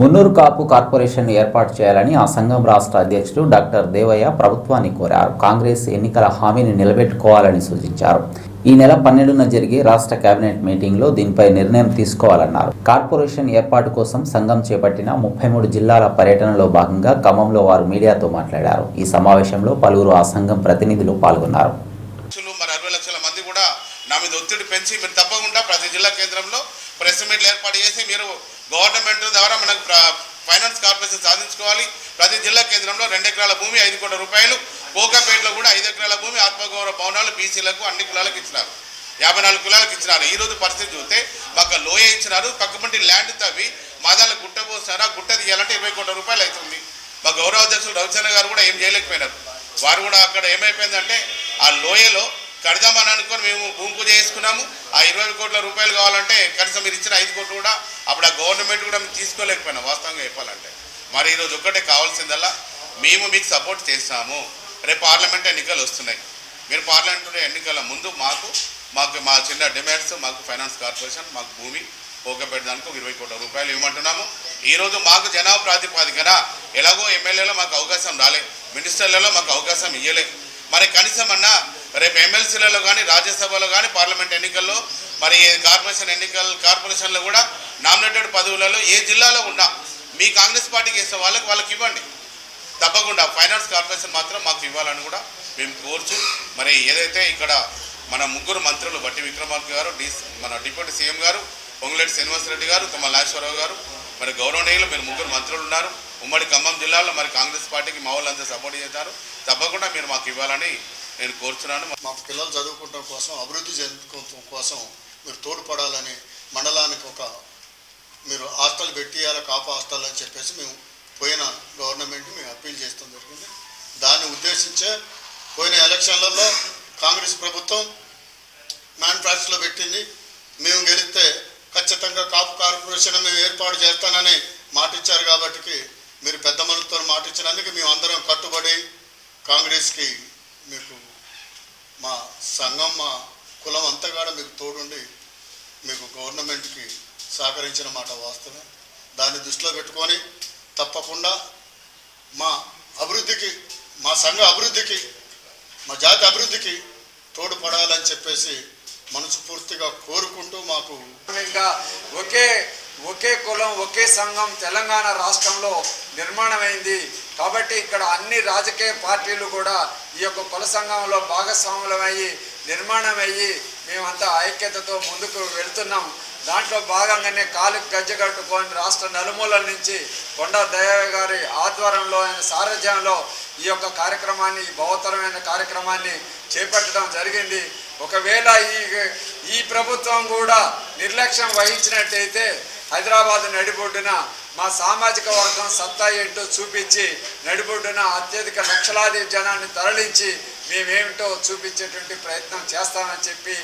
Munnuru Kapu corporation ఏర్పాటు చేయాలని ఆ సంఘం రాష్ట్ర అధ్యక్షుడు డాక్టర్ దేవయ్య ప్రభుత్వాన్ని కోరారు. కాంగ్రెస్ ఎన్నికల హామీని నిలబెట్టుకోవాలని సూచించారు. ఈ నెల పన్నెండున జరిగే రాష్ట్ర కేబినెట్ మీటింగ్లో దీనిపై నిర్ణయం తీసుకోవాలన్నారు. కార్పొరేషన్ ఏర్పాటు కోసం సంఘం చేపట్టిన ముప్పై మూడు జిల్లాల పర్యటనలో భాగంగా ఖమ్మంలో వారు మీడియాతో మాట్లాడారు. ఈ సమావేశంలో పలువురు ఆ సంఘం ప్రతినిధులు పాల్గొన్నారు. ఒత్తిడి పెంచి మీరు తప్పకుండా ప్రతి జిల్లా కేంద్రంలో ప్రెస్ మీట్లు ఏర్పాటు చేసి మీరు గవర్నమెంట్ ద్వారా మనకు ప్ర- ఫైనాన్స్ కార్పొరేషన్ సాధించుకోవాలి. ప్రతి జిల్లా కేంద్రంలో రెండు ఎకరాల భూమి ఐదు కోట్ల రూపాయలు. కోకాపేటలో కూడా ఐదు ఎకరాల భూమి ఆత్మగౌరవ భవనాలు బీసీలకు అన్ని కులాలకు ఇచ్చినారు. యాభై నాలుగు కులాలకు ఇచ్చినారు. ఈరోజు పరిస్థితి చూస్తే మాకు లోయ ఇచ్చినారు. పక్కపంటి ల్యాండ్ తవ్వి మాదాలు గుట్ట పోసినారు ఆ గుట్ట తీయాలంటే ఇరవై కోట్ల రూపాయలు అవుతుంది. మా గౌరవ అధ్యక్షులు రవిచంద్ర గారు కూడా ఏం చేయలేకపోయినారు. వారు కూడా అక్కడ ఏమైపోయిందంటే ఆ లోయలో కడదామని అనుకొని మేము భూమి పూజ చేసుకున్నాము. ఆ ఇరవై కోట్ల రూపాయలు కావాలంటే కనీసం మీరు ఇచ్చిన ఐదు కోట్లు కూడా అప్పుడు ఆ గవర్నమెంట్ కూడా మేము తీసుకోలేకపోయినా వాస్తవంగా చెప్పాలంటే. మరి ఈరోజు ఒక్కటే కావాల్సిందల్లా మేము మీకు సపోర్ట్ చేస్తాము. రేపు పార్లమెంట్ ఎన్నికలు వస్తున్నాయి. మీరు పార్లమెంట్ ఎన్నికల ముందు మాకు మాకు మా చిన్న డిమాండ్స్ మాకు ఫైనాన్స్ కార్పొరేషన్ మాకు భూమి పోగపెట్టడానికి ఒక ఇరవై కోట్ల రూపాయలు ఇవ్వమంటున్నాము. ఈరోజు మాకు జనాభా ప్రాతిపాదికన ఎలాగో ఎమ్మెల్యేలో మాకు అవకాశం రాలే మినిస్టర్లలో మాకు అవకాశం ఇవ్వలే మరి కనీసం అన్నా రేపు ఎమ్మెల్సీలలో కానీ రాజ్యసభలో కానీ పార్లమెంట్ ఎన్నికల్లో మరి కార్పొరేషన్ ఎన్నికల కార్పొరేషన్లో కూడా నామినేటెడ్ పదవులలో ఏ జిల్లాలో ఉన్నా మీ కాంగ్రెస్ పార్టీకి వేసే వాళ్ళకి వాళ్ళకి ఇవ్వండి. తప్పకుండా ఫైనాన్స్ కార్పొరేషన్ మాత్రం మాకు ఇవ్వాలని కూడా మేము కోరుచు మరి ఏదైతే ఇక్కడ మన ముగ్గురు మంత్రులు బట్టి విక్రమార్క గారు మన డిప్యూటీ సీఎం గారు పొంగులేటి శ్రీనివాసరెడ్డి గారు తమ నాగేశ్వరరావు గారు మరి గౌరవనీయులు మీరు ముగ్గురు మంత్రులు ఉన్నారు. ఉమ్మడి ఖమ్మం జిల్లాలో మరి కాంగ్రెస్ పార్టీకి మా వాళ్ళంతా సపోర్ట్ చేస్తారు తప్పకుండా మీరు మాకు ఇవ్వాలని నేను కోరుచున్నాను. మా పిల్లలు చదువుకుంటాం కోసం అభివృద్ధి చెందుకోవడం కోసం మీరు తోడ్పడాలని మండలానికి ఒక మీరు హాస్టల్ పెట్టియాలి కాపు హాస్టల్ అని చెప్పేసి మేము పోయిన గవర్నమెంట్ మేము అప్పీల్ చేస్తాం జరిగింది. దాన్ని ఉద్దేశించే పోయిన ఎలక్షన్లలో కాంగ్రెస్ ప్రభుత్వం మ్యానుఫ్యాక్చర్లో పెట్టింది. మేము గెలిస్తే ఖచ్చితంగా కాపు కార్పొరేషన్ మేము ఏర్పాటు చేస్తానని మాట ఇచ్చారు కాబట్టి మీరు పెద్ద మనులతో మాట ఇచ్చినందుకు మేము అందరం కట్టుబడి కాంగ్రెస్కి మీకు మా సంఘం మా కులం అంతా కూడా మీకు తోడుండి మీకు గవర్నమెంట్కి సహకరించిన మాట వాస్తవం దాన్ని దృష్టిలో పెట్టుకొని తప్పకుండా మా అభివృద్ధికి మా సంఘ అభివృద్ధికి మా జాతి అభివృద్ధికి తోడ్పడాలని చెప్పేసి మనస్ఫూర్తిగా కోరుకుంటూ మాకు ఇంకా ఒకే ఒకే కులం ఒకే సంఘం తెలంగాణ రాష్ట్రంలో నిర్మాణమైంది. కాబట్టి ఇక్కడ అన్ని రాజకీయ పార్టీలు కూడా ఈ యొక్క కుల సంఘంలో భాగస్వాములమయ్యి నిర్మాణమయ్యి మేమంతా ఐక్యతతో ముందుకు వెళ్తున్నాం. దాంట్లో భాగంగానే కాలు గజ్జ కట్టుకొని రాష్ట్ర నలుమూలల నుంచి కొండ దయావ గారి ఆధ్వర్యంలో ఆయన సారథ్యంలో ఈ యొక్క కార్యక్రమాన్ని ఈ బహుతరమైన కార్యక్రమాన్ని చేపట్టడం జరిగింది. ఒకవేళ ఈ ఈ ప్రభుత్వం కూడా నిర్లక్ష్యం వహించినట్టయితే హైదరాబాద్ నడిబొడ్డున మా సామాజిక వర్గం సత్తా ఏంటో చూపించి నడిబొడ్డున అత్యధిక లక్షలాది జనాన్ని తరలించి మేమేమిటో చూపించేటువంటి ప్రయత్నం చేస్తామని చెప్పి